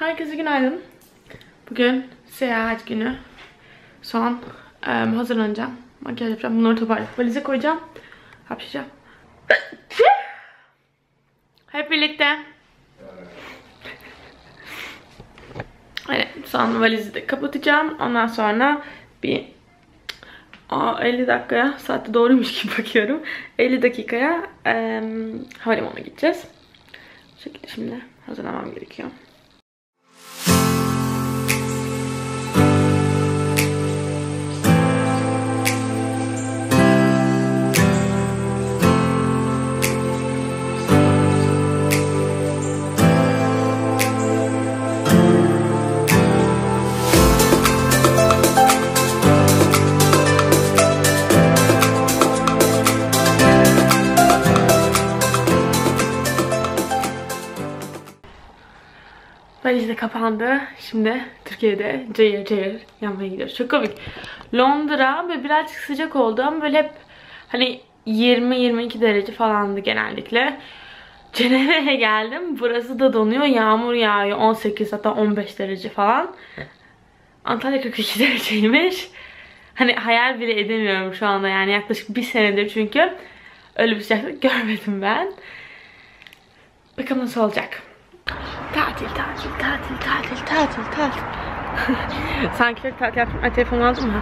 Herkese günaydın. Bugün seyahat günü. Son e, hazırlanacağım. Makyaj yapacağım. Bunları toparlayıp valize koyacağım. Hapşıracağım. Hep birlikte. Evet, son valizi de kapatacağım. Ondan sonra bir Aa, 50 dakikaya, saatte doğruymuş gibi bakıyorum. 50 dakikaya e, havalimanına gideceğiz. Bu şekilde şimdi hazırlamam gerekiyor. Valiz de kapandı. Şimdi Türkiye'de cayır cayır yanmaya gidiyoruz. Çok komik. Londra böyle birazcık sıcak oldu ama böyle hep hani 20-22 derece falandı genellikle. Cenevre'ye geldim. Burası da donuyor. Yağmur yağıyor. 18 hatta 15 derece falan. Antalya 42 dereceymiş. Hani hayal bile edemiyorum şu anda yani yaklaşık bir senedir çünkü öyle bir sıcaklık görmedim ben. Bakalım nasıl olacak. Tatil, tatil, tatil, tatil, tatil, tatil. Sanki çok tatil yaptım. Ay telefonu aldım mı?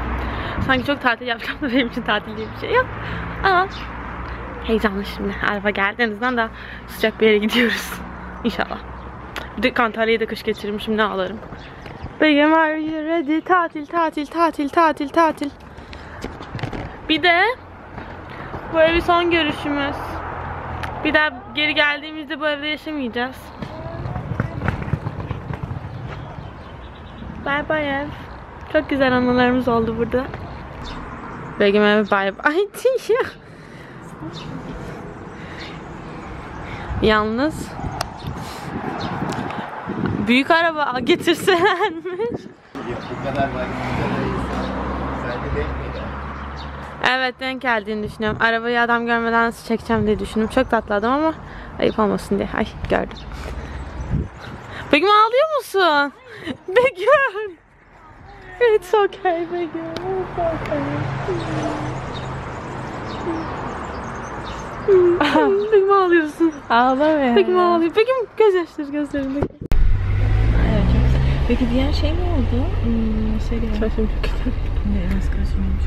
Sanki çok tatil yapacağım da benim için tatil diye bir şey yok. Ama heyecanlı şimdi. Araba geldi. En azından da sıcak bir yere gidiyoruz. İnşallah. Bir de Antalya'ya da kış getiririm. Şimdi ağlarım. Begüm are you ready? Tatil, tatil, tatil, tatil, tatil. Bir de bu evi son görüşümüz. Bir daha geri geldiğimizde bu evde yaşamayacağız. Bay bay ev. Çok güzel anılarımız oldu burada. Begüm ev bay bay diyor. Yalnız büyük araba getirselermiş. Bu kadar var. Evet denk geldiğini düşünüyorum. Arabayı adam görmeden nasıl çekeceğim diye düşündüm. Çok tatlı adam ama ayıp olmasın diye. Ay gördüm. Begüm ağlıyor musun? Begüm. It's okay Begüm. It's okay. Begüm ağlıyorsun. Ağlama Begüm ağlıyor. Begüm gözyaşları gözlerinde. Evet çok güzel. Peki diğer şey ne oldu? Hmm, şey diyor. Şaşım çok kötü. Ne, nasıl karışmıyormuş?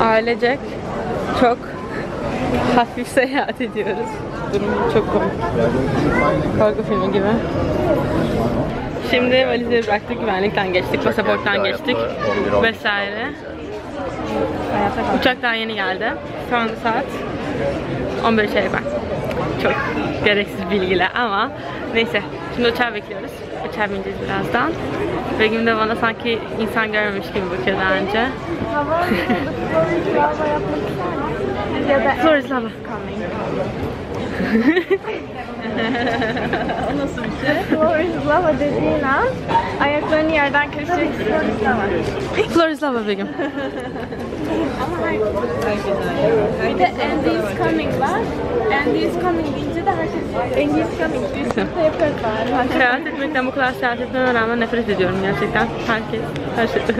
Ailecek çok hafif seyahat ediyoruz. Durum çok komik. Korku filmi gibi. Şimdi valizleri bıraktık, güvenlikten geçtik, pasaporttan geçtik vesaire. Uçak daha yeni geldi. Şu anda saat 11 çeyrek var. Çok gereksiz bilgiler ama neyse. Şimdi uçağı bekliyoruz. Uçağa bineceğiz birazdan. Begüm de bana sanki insan görmemiş gibi bakıyor daha önce. ya da Florislava. o nasıl bir şey? Florislava dediğin an ayaklarını yerden kesecek Florislava. Florislava Begüm. Bir de Andy is coming var. Andy is coming deyince de herkes Andy is coming. Üst üste yaparız bari. Seyahat etmekten bu kadar seyahat etmeme rağmen nefret ediyorum gerçekten. Herkes, her şeyden.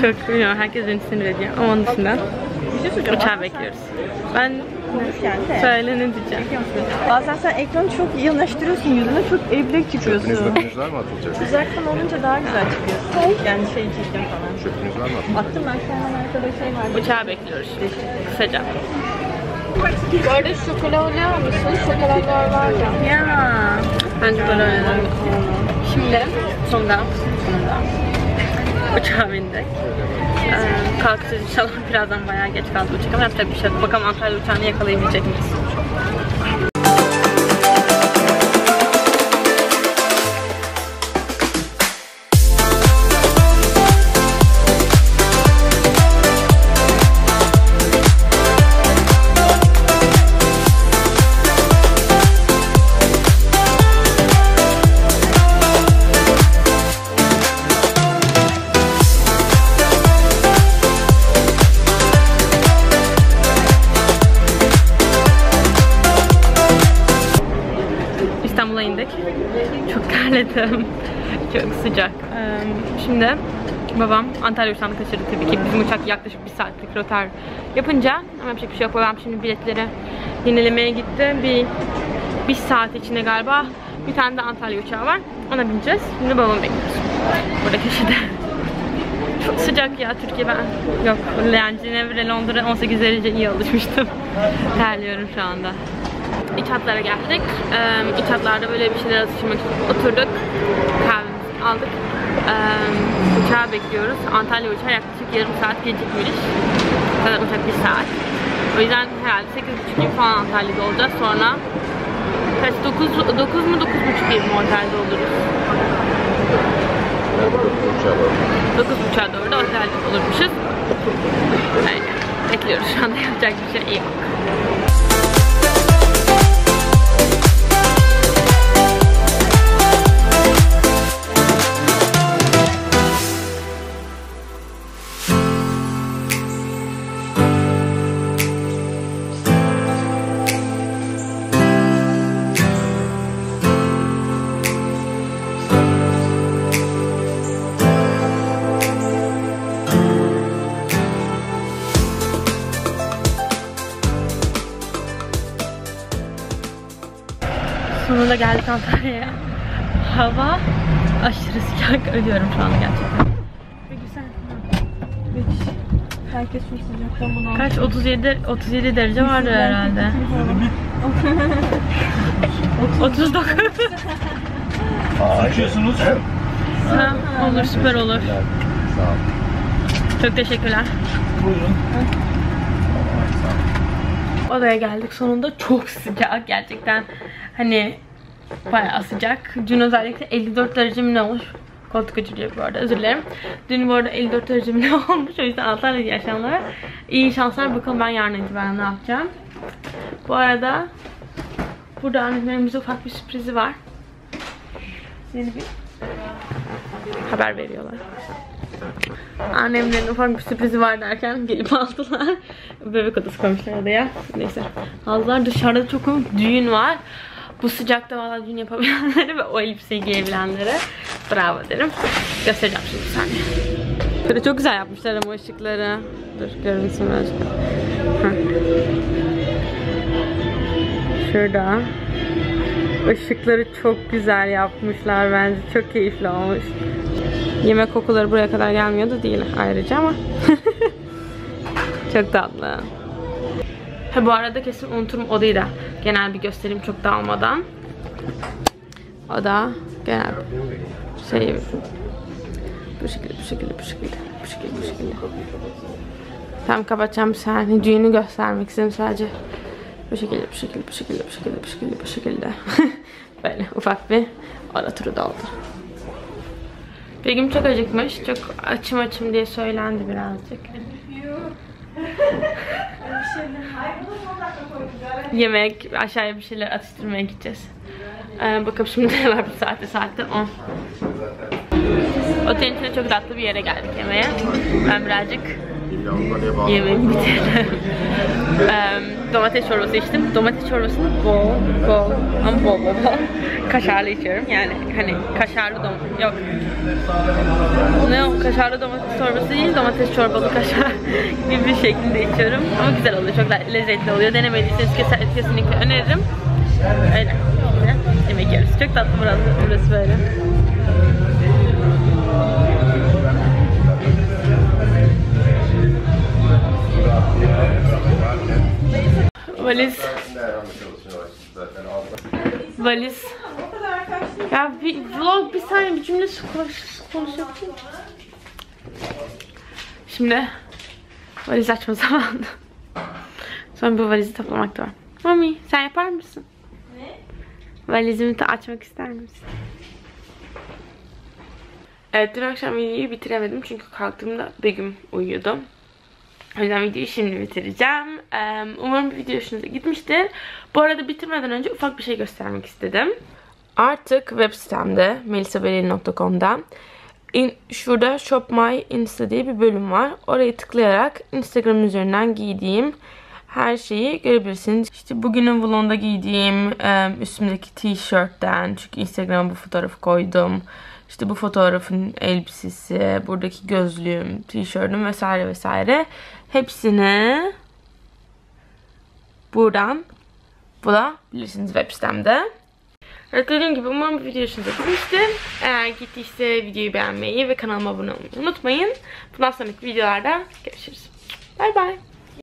Çok bilmiyorum, herkes beni sinir ediyor. Ama onun dışında uçağı bekliyoruz. Ben söyle ne diyeceğim. Bazen sen ekranı çok yanaştırıyorsun yüzüne çok eblek çıkıyorsun. Çöpünüz mı atılacak? Uzaktan olunca daha güzel çıkıyorsun. Yani şey çirkin falan. Çöpünüz var mı atılacak? Attım ben şu an arkada şey var. Uçağı bekliyoruz. Kısaca. Orada şokola oluyor musun? Şokolalar var ya. Ya. Bence böyle öyle. Şimdi sonunda sonunda uçağa bindik. Ee, kalkacağız inşallah birazdan bayağı geç kaldı uçak ama yapacak bir şey yok. Bakalım Antalya uçağını yakalayabilecek miyiz? Terledim. Çok sıcak. Şimdi babam Antalya uçağını kaçırdı tabii ki. Bizim uçak yaklaşık bir saatlik rotar yapınca ama yapacak bir şey yok. Babam şimdi biletleri yenilemeye gitti. Bir, bir saat içinde galiba bir tane de Antalya uçağı var. Ona bineceğiz. Şimdi babamı bekliyoruz. Burada köşede. Çok sıcak ya Türkiye ben. Yok yani Cenevre, Londra 18 derece iyi alışmıştım. Terliyorum şu anda. İç hatlara geldik. Ee, iç hatlarda böyle bir şeyler atıştırmak için oturduk. Kahvemizi aldık. Ee, uçağı bekliyoruz. Antalya uçağı yaklaşık yarım saat gecikmiş. Zaten uçak bir saat. O yüzden herhalde 8.30 gibi falan Antalya'da olacağız. Sonra kaç 9 9 mu 9.30 gibi mi otelde oluruz? 9.30'a doğru da otelde olurmuşuz. Öyle. Bekliyoruz şu anda yapacak bir şey yok. Sonunda geldik Antalya'ya. Hava aşırı sıcak. Ölüyorum şu anda gerçekten. Peki sen Herkes çok sıcaktan bunu kaç 37 37 derece vardı herhalde. 39. Açıyorsunuz. Ha, olur süper olur. Sağ ol. Çok teşekkürler. Buyurun. Odaya geldik sonunda çok sıcak gerçekten hani bayağı sıcak. Dün özellikle 54 derece mi ne olmuş? Koltuk açılıyor bu arada özür dilerim. Dün bu arada 54 derece mi ne olmuş o yüzden Antalya'da yaşayanlara iyi şanslar bakalım ben yarın itibaren ne yapacağım. Bu arada burada annemlerimize ufak bir sürprizi var. Yeni bir haber veriyorlar. Annemlerin ufak bir sürprizi var derken gelip aldılar. Bebek odası koymuşlar odaya. Neyse. Aldılar. Dışarıda çok komik düğün var. Bu sıcakta valla düğün yapabilenlere ve o elbiseyi giyebilenlere bravo derim. Göstereceğim şimdi bir saniye. Böyle çok güzel yapmışlar ama ışıkları. Dur görünsün birazcık. Şurada. Işıkları çok güzel yapmışlar bence. Çok keyifli olmuş. Yemek kokuları buraya kadar gelmiyor da değil ayrıca ama. çok tatlı. Ha bu arada kesin unuturum odayı da genel bir göstereyim çok dağılmadan. O da genel şey bu şekilde bu şekilde bu şekilde bu şekilde bu şekilde. Tam kapatacağım bir saniye düğünü göstermek istedim sadece. Bu şekilde bu şekilde bu şekilde bu şekilde bu şekilde bu şekilde. Böyle ufak bir oda turu da oldu. Begüm çok acıkmış. Çok açım açım diye söylendi birazcık. Yemek, aşağıya bir şeyler atıştırmaya gideceğiz. Ee, bakalım şimdi ne var bir saatte saatte 10. Otelin içinde çok tatlı bir yere geldik yemeğe. Ben birazcık yemeğimi bitirdim. Domates çorbası içtim. Domates çorbasını bol bol ama bol bol bol kaşarlı içiyorum. Yani hani kaşarlı domates yok. Ne o kaşarlı domates çorbası değil domates çorbalı kaşar gibi bir şekilde içiyorum. Ama güzel oluyor. Çok lezzetli oluyor. Denemediyseniz kes- kesinlikle öneririm. Öyle. Yemek yiyoruz. Çok tatlı burası, burası böyle. Valiz. Valiz. Ya bir vlog bir saniye bir cümle konuş, konuşabilir Şimdi valiz açma zamanı. Sonra bu valizi toplamak da var. Mami sen yapar mısın? Ne? Valizimi de açmak ister misin? Evet dün akşam videoyu bitiremedim çünkü kalktığımda Begüm uyuyordu. O yüzden videoyu şimdi bitireceğim. Umarım video hoşunuza gitmiştir. Bu arada bitirmeden önce ufak bir şey göstermek istedim. Artık web sitemde melisabelin.com'da in, şurada Shop My Insta diye bir bölüm var. Orayı tıklayarak Instagram üzerinden giydiğim her şeyi görebilirsiniz. İşte bugünün vlogunda giydiğim e, üstümdeki tişörtten çünkü Instagram'a bu fotoğrafı koydum. İşte bu fotoğrafın elbisesi, buradaki gözlüğüm, tişörtüm vesaire vesaire. Hepsini buradan bulabilirsiniz web sitemde. Evet dediğim gibi umarım bu video hoşunuza gitmiştir. Eğer gittiyse videoyu beğenmeyi ve kanalıma abone olmayı unutmayın. Bundan sonraki videolarda görüşürüz. Bay bay.